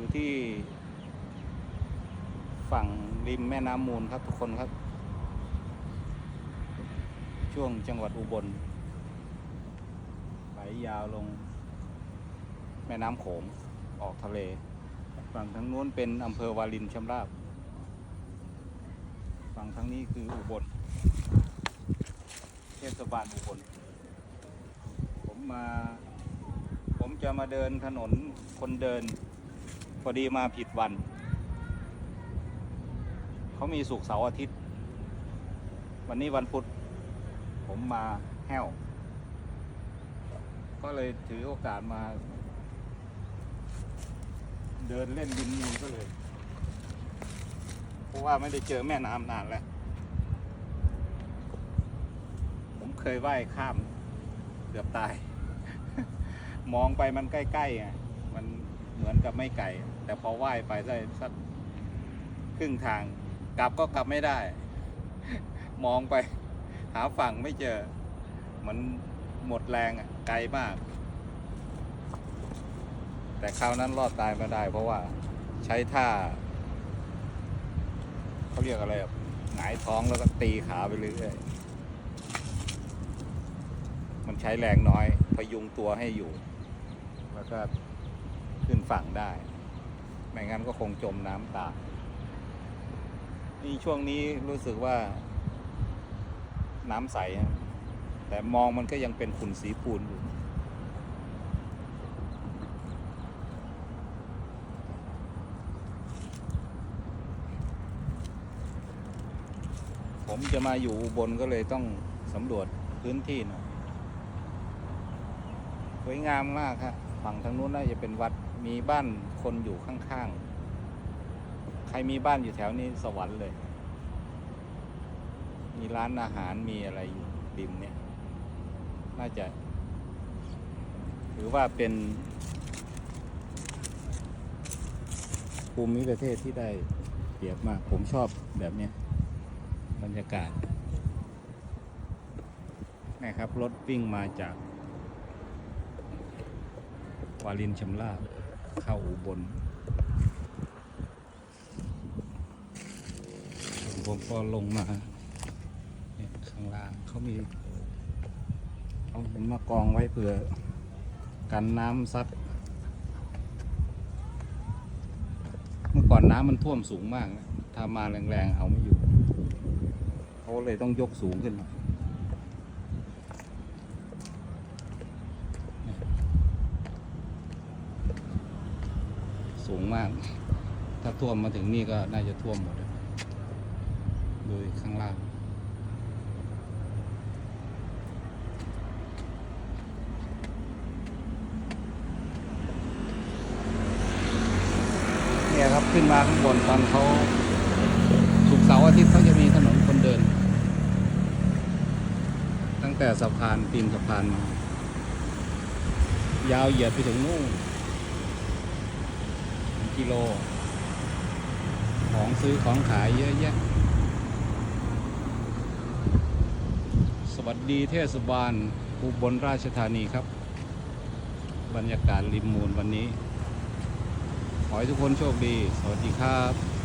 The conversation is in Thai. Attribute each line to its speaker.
Speaker 1: ู่ที่ฝั่งริมแม่น้ำมูลครับทุกคนครับ ช่วงจังหวัดอุบลไหลยาวลงแม่น้ำโขงออกทะเล ฝั่งทางนู้นเป็นอำเภอวาลินชำราบ ฝั่งทางนี้คืออุบลเทศบาลอุบลผมมา ผมจะมาเดินถนนคนเดิน พอดีมาผิดวัน เขามีสุกเสาร์อาทิตย์ วันนี้วันพุธผมมาแห้ว ก็เลยถือโอกาสมา เดินเล่นดินมูลก็เลย เพราะว่าไม่ได้เจอแม่น้ำนานแล้ว ผมเคยว่ายข้าม เกือบตาย มองไปมันใกล้ๆไง เหมือนกับไม่ไกลแต่พอว่ายไปได้สักครึ่งทาง กลับก็กลับไม่ได้ มองไป หาฝั่งไม่เจอ มันหมดแรงอะไกลมาก แต่คราวนั้นรอดตายมาได้ เพราะว่าใช้ท่าเขาเรียกอะไรอะหงายท้องแล้วก็ตีขาไปเรื่อยมันใช้แรงน้อยพยุงตัวให้อยู่ แล้วก็ ขึ้นฝั่งได้ ไม่งั้นก็คงจมน้ำตายนี่ช่วงนี้รู้สึกว่า น้ำใส แต่มองมันก็ยังเป็นขุ่นสีปูนอยู่ผมจะมาอยู่บนก็เลยต้องสำรวจพื้นที่หน่อยสวยงามมากครับ ฝั่งทางนู้นน่าจะเป็นวัดมีบ้านคนอยู่ข้างๆ ใครมีบ้านอยู่แถวนี้สวรรค์เลย มีร้านอาหารมีอะไรอยู่ริมเนี่ย น่าจะ ถือว่าเป็น ภูมิประเทศที่ได้เปรียบมาก ผมชอบแบบเนี้ยบรรยากาศนะครับรถวิ่งมาจาก วารินชำราบเข้าอุบลผมก็ลงมาเนี่ยข้างล่างเขามีเอาเห็นมากองไว้เผื่อกันน้ำซัด เมื่อก่อนน้ำมันท่วมสูงมาก ถ้ามาแรงๆเอาไม่อยู่เขาเลยต้องยกสูงขึ้นมา สูงมาก ถ้าท่วมมาถึงนี่ก็น่าจะท่วมหมดโดยข้างล่างเนี่ยครับขึ้นมาข้างบนตอนเขาสุกเสาร์อาทิตย์เขาจะมีถนนคนเดิน ตั้งแต่สะพานตีนสะพานมายาวเหยียดไปถึงนู่น กิโล ของซื้อของขายเยอะแยะ สวัสดีเทศบาลอุบลราชธานีครับ บรรยากาศริมมูลวันนี้ ขอให้ทุกคนโชคดี สวัสดีครับ